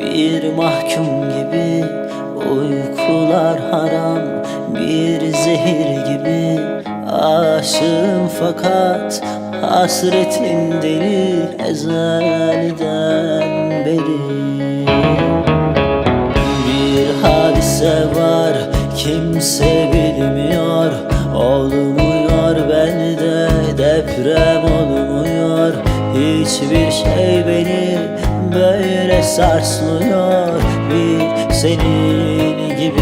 Bir mahkum gibi uykular haram Bir zehir gibi. Aşığım fakat Hasretin deli ezelden beri. Bir hadise var kimse bilmiyor. Olmuyor bende deprem olmuyor. Hiçbir şey beni böyle sarsmıyor Bir senin gibi.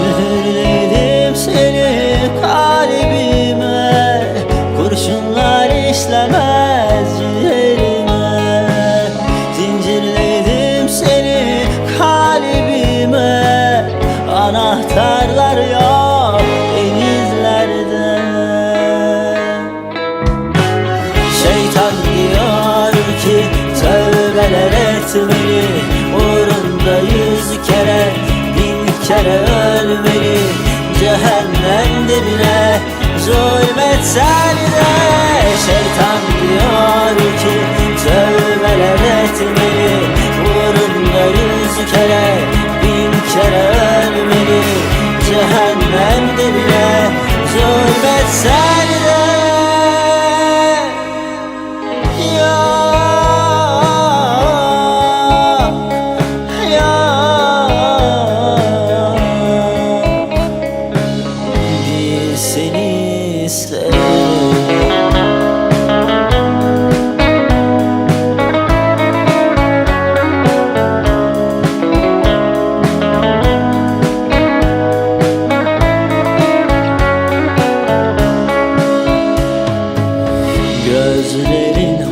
Mühürledim seni kalbime Kurşunlar işlemez ciğerime Zincirledim seni kalbime Anahtarlar yok dibine zulmetsen de Şeytan diyor ki tövbeler etmeli Uğrunda yüz kere bin kere Gözlerin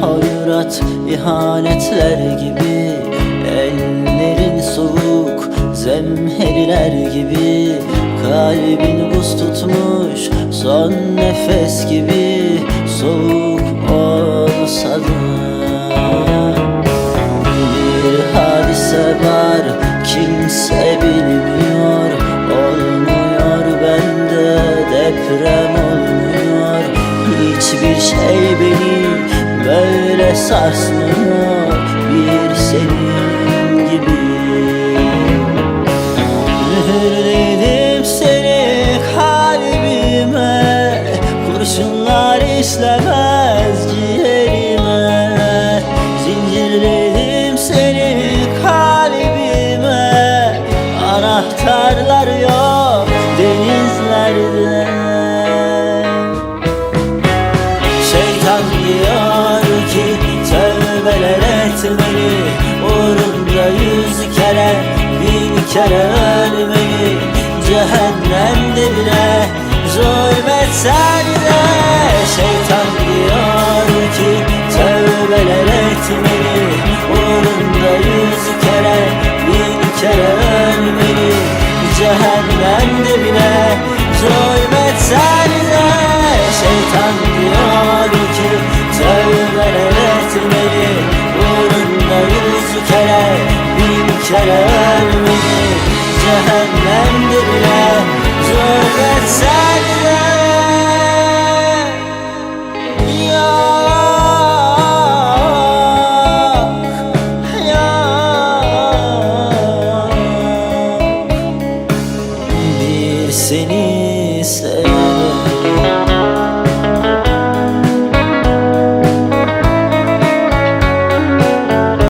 hayrat ihanetler gibi soğuk zemheriler gibi Kalbin buz tutmuş son nefes gibi Soğuk olsa da bir hadise var kimse bilmiyor Olmuyor bende deprem olmuyor. Hiçbir şey beni böyle sarsmıyor kere ölmeli Cehennem dibine zulmetsen